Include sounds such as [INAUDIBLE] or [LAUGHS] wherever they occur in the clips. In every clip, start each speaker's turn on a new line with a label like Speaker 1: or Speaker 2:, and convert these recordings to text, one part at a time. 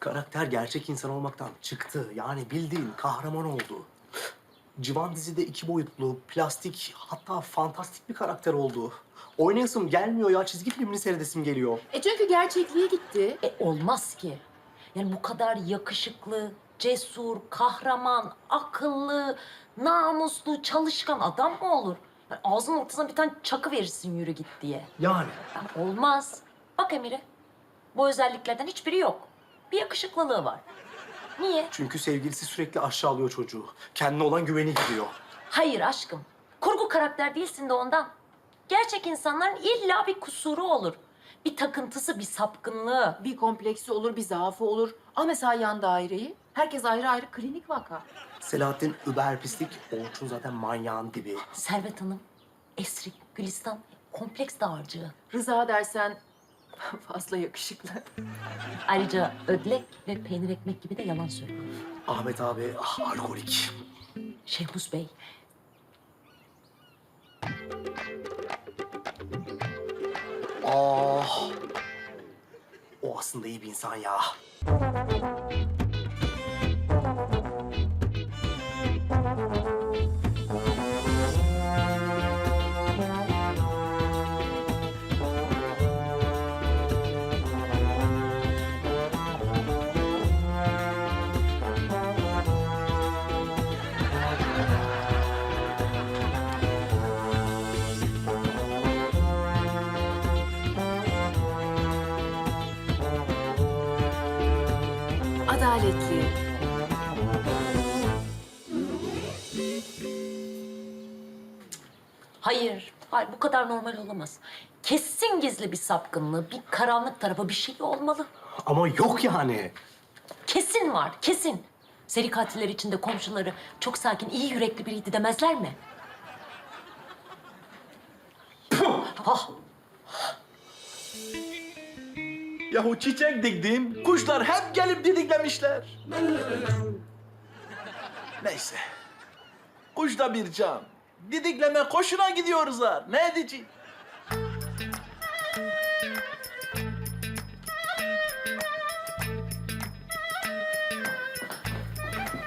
Speaker 1: Karakter gerçek insan olmaktan çıktı. Yani bildiğin kahraman oldu. Civan dizide iki boyutlu, plastik, hatta fantastik bir karakter oldu. Oynayasım gelmiyor ya. Çizgi filmini seyredesim geliyor.
Speaker 2: E çünkü gerçekliğe gitti.
Speaker 3: E olmaz ki. Yani bu kadar yakışıklı, cesur, kahraman, akıllı, namuslu, çalışkan adam mı olur? Yani ağzının ortasına bir tane çakı verirsin yürü git diye.
Speaker 1: Yani.
Speaker 3: Yani olmaz. Bak Emir'e. Bu özelliklerden hiçbiri yok. Bir yakışıklılığı var. Niye?
Speaker 1: Çünkü sevgilisi sürekli aşağılıyor çocuğu. Kendine olan güveni gidiyor.
Speaker 3: Hayır aşkım. Kurgu karakter değilsin de ondan. Gerçek insanların illa bir kusuru olur. Bir takıntısı, bir sapkınlığı.
Speaker 2: Bir kompleksi olur, bir zaafı olur. Al mesela yan daireyi. Herkes ayrı ayrı klinik vaka.
Speaker 1: Selahattin über pislik, Orçun zaten manyağın dibi.
Speaker 3: Servet Hanım, Esrik, Gülistan kompleks dağarcığı.
Speaker 2: Rıza dersen [LAUGHS] fazla yakışıklı.
Speaker 3: Ayrıca ödlek ve peynir ekmek gibi de yalan söylüyor.
Speaker 1: Ahmet abi ah, alkolik.
Speaker 3: Şehmus Bey,
Speaker 1: Ah. O aslında iyi bir insan ya.
Speaker 3: Hayır, bu kadar normal olamaz. Kesin gizli bir sapkınlığı, bir karanlık tarafı, bir şey olmalı.
Speaker 1: Ama yok yani.
Speaker 3: Kesin var, kesin. Seri katiller içinde komşuları çok sakin, iyi yürekli biriydi demezler mi? ah,
Speaker 4: Yahu çiçek diktim, kuşlar hep gelip didiklemişler. Neyse. Kuş da bir can. Didikleme koşuna gidiyoruzlar. Ne edeceğim?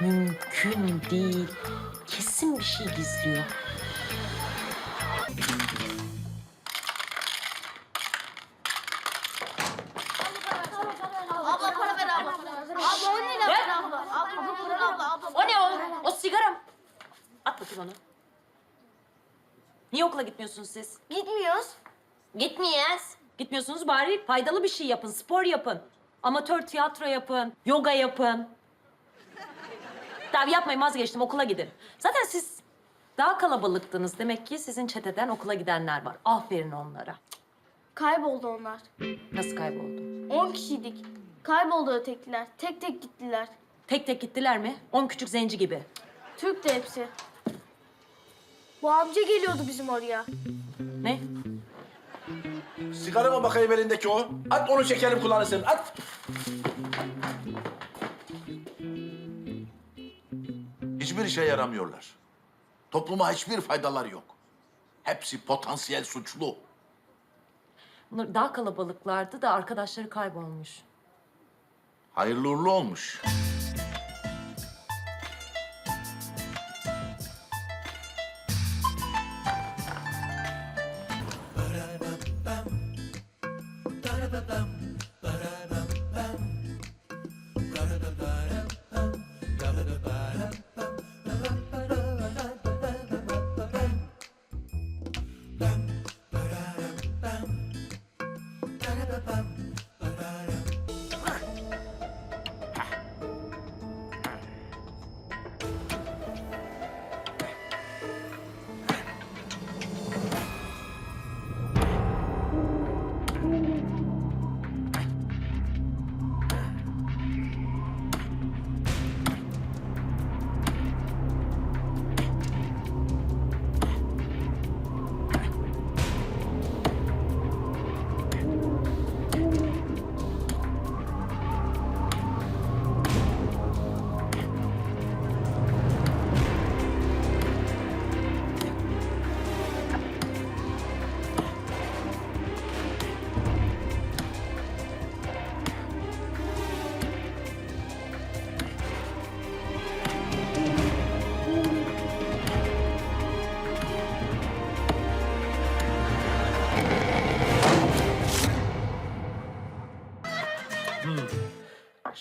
Speaker 3: mümkün değil. Kesin bir şey gizliyor. Niye okula gitmiyorsunuz siz?
Speaker 5: Gitmiyoruz.
Speaker 3: Gitmeyiz. Gitmiyorsunuz bari faydalı bir şey yapın, spor yapın. Amatör tiyatro yapın, yoga yapın. Tabii yapmayın vazgeçtim okula gidin. Zaten siz daha kalabalıktınız. Demek ki sizin çeteden okula gidenler var. Aferin onlara.
Speaker 5: Kayboldu onlar.
Speaker 3: Nasıl kayboldu?
Speaker 5: 10 kişiydik. Kayboldu ötekiler. Tek tek gittiler.
Speaker 3: Tek tek gittiler mi? On küçük zenci gibi.
Speaker 5: Türk de hepsi. Bu amca geliyordu bizim oraya.
Speaker 3: Ne?
Speaker 4: Sigara mı bakayım elindeki o? At onu çekelim kullanırsın. At. Hiçbir işe yaramıyorlar. Topluma hiçbir faydaları yok. Hepsi potansiyel suçlu.
Speaker 3: Bunlar daha kalabalıklardı da arkadaşları kaybolmuş.
Speaker 4: Hayırlı uğurlu olmuş.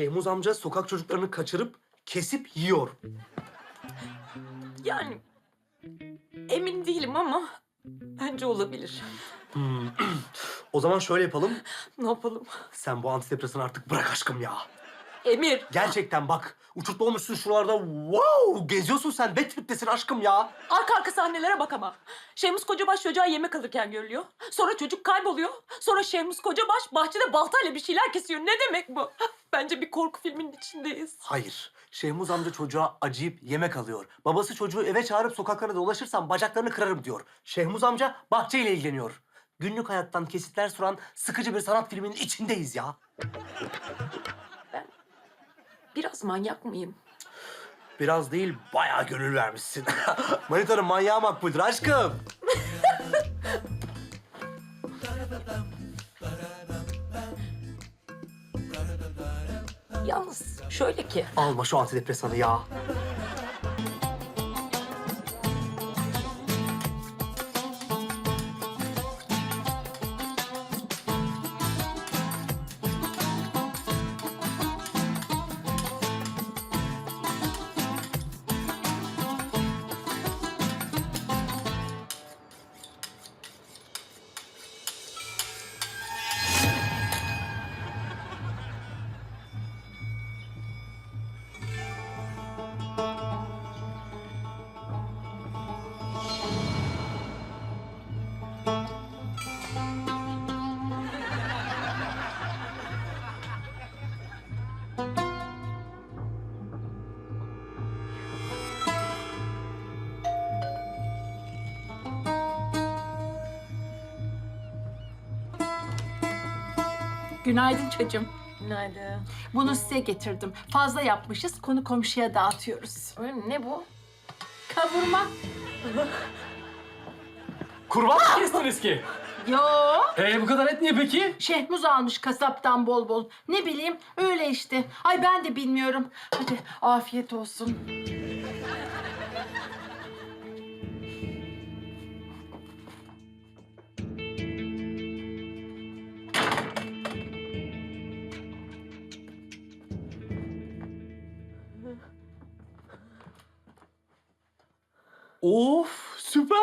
Speaker 1: Şehmuz amca sokak çocuklarını kaçırıp kesip yiyor.
Speaker 3: Yani emin değilim ama bence olabilir.
Speaker 1: Hmm. [CLEARS THROAT] o zaman şöyle yapalım.
Speaker 3: Ne yapalım?
Speaker 1: Sen bu antidepresanı artık bırak aşkım ya.
Speaker 3: Emir.
Speaker 1: Gerçekten bak. Uçurtma olmuşsun şuralarda. Wow! Geziyorsun sen. Batfit'tesin aşkım ya.
Speaker 3: Arka arka sahnelere bak ama. Şemus Kocabaş çocuğa yemek alırken görülüyor. Sonra çocuk kayboluyor. Sonra Şemus Kocabaş bahçede baltayla bir şeyler kesiyor. Ne demek bu? [LAUGHS] Bence bir korku filminin içindeyiz.
Speaker 1: Hayır. Şehmuz amca çocuğa acıyıp yemek alıyor. Babası çocuğu eve çağırıp sokaklarda dolaşırsam bacaklarını kırarım diyor. Şehmuz amca bahçeyle ilgileniyor. Günlük hayattan kesitler sunan sıkıcı bir sanat filminin içindeyiz ya.
Speaker 3: Biraz manyak mıyım?
Speaker 1: Biraz değil, bayağı gönül vermişsin. [LAUGHS] Manitanın manyağı makbuldür aşkım.
Speaker 3: Yalnız şöyle ki.
Speaker 1: Alma şu antidepresanı ya.
Speaker 6: Günaydın çocuğum.
Speaker 3: Nerede?
Speaker 6: Bunu size getirdim. Fazla yapmışız. Konu komşuya dağıtıyoruz.
Speaker 3: Öyle mi? Ne bu?
Speaker 6: Kavurma.
Speaker 7: Kurban mı kestiniz ki?
Speaker 6: Yo.
Speaker 7: Ee bu kadar et niye peki?
Speaker 6: Şehmuz almış kasaptan bol bol. Ne bileyim öyle işte. Ay ben de bilmiyorum. Hadi afiyet olsun.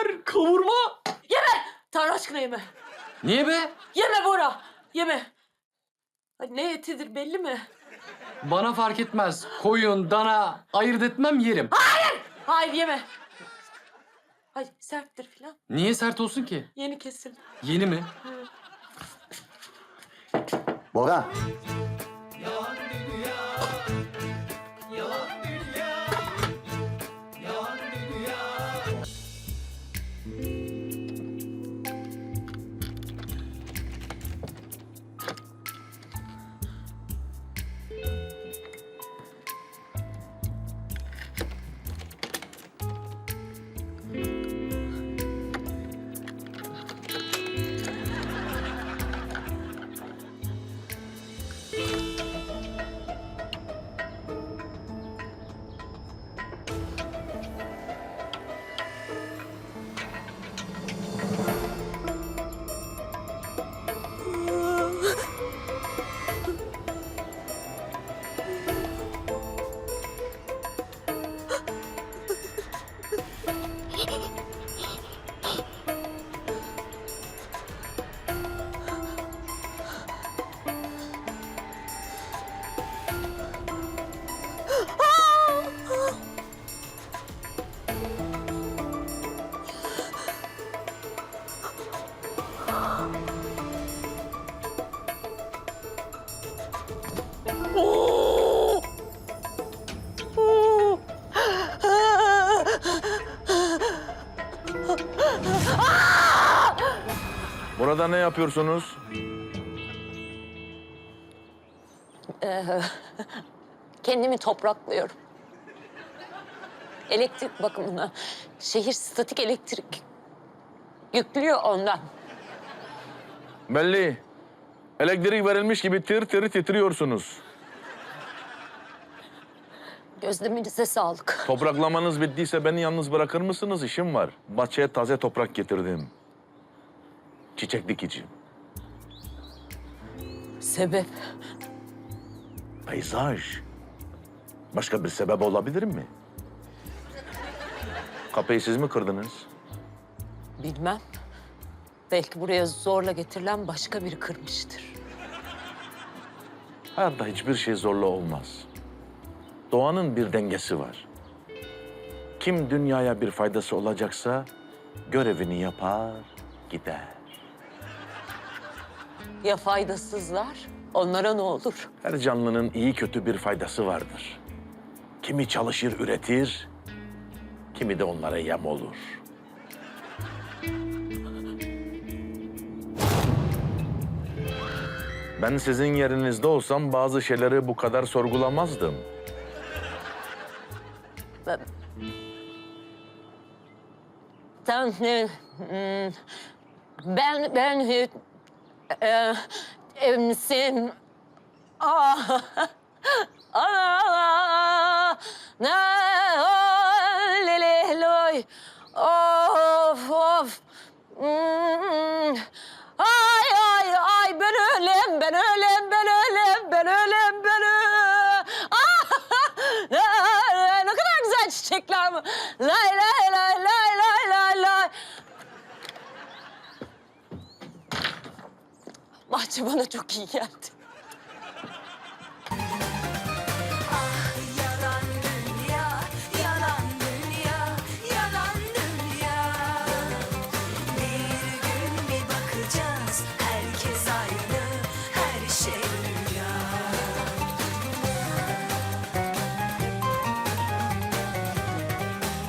Speaker 7: Süper kavurma.
Speaker 3: Tanrı aşkına yeme.
Speaker 7: Niye be?
Speaker 3: Yeme Bora. Yeme. Ay, ne etidir belli mi?
Speaker 7: Bana fark etmez. Koyun, dana ayırt etmem yerim.
Speaker 3: Hayır yeme. Ay serttir filan.
Speaker 7: Niye sert olsun ki?
Speaker 3: Yeni kesildi.
Speaker 7: Yeni mi?
Speaker 8: Bora.
Speaker 9: Burada ne yapıyorsunuz?
Speaker 3: Kendimi topraklıyorum. Elektrik bakımına. Şehir statik elektrik yüklüyor ondan.
Speaker 9: Belli. Elektrik verilmiş gibi tir tir titriyorsunuz.
Speaker 3: Gözleminize sağlık.
Speaker 9: Topraklamanız bittiyse beni yalnız bırakır mısınız? İşim var. Bahçeye taze toprak getirdim. Çiçek dikeceğim.
Speaker 3: Sebep?
Speaker 9: Peyzaj. Başka bir sebep olabilir mi? Kapıyı siz mi kırdınız?
Speaker 3: Bilmem. Belki buraya zorla getirilen başka biri kırmıştır.
Speaker 9: Hayatta hiçbir şey zorla olmaz. Doğanın bir dengesi var. Kim dünyaya bir faydası olacaksa görevini yapar, gider.
Speaker 3: Ya faydasızlar? Onlara ne olur?
Speaker 9: Her canlının iyi kötü bir faydası vardır. Kimi çalışır, üretir, kimi de onlara yem olur. Ben sizin yerinizde olsam bazı şeyleri bu kadar sorgulamazdım.
Speaker 3: Sen ne? hmm, Ben ben emsin. Ah. [LAUGHS] Ah. Ne? oh, lili, loy. Of of. Hmm. Ay ay ay ben ölem ben ölem ben ölem ben ölem ben ölem. Ah! [LAUGHS] ne kadar güzel çiçekler lay lay lay lay lay. Bahçe bana çok iyi geldi.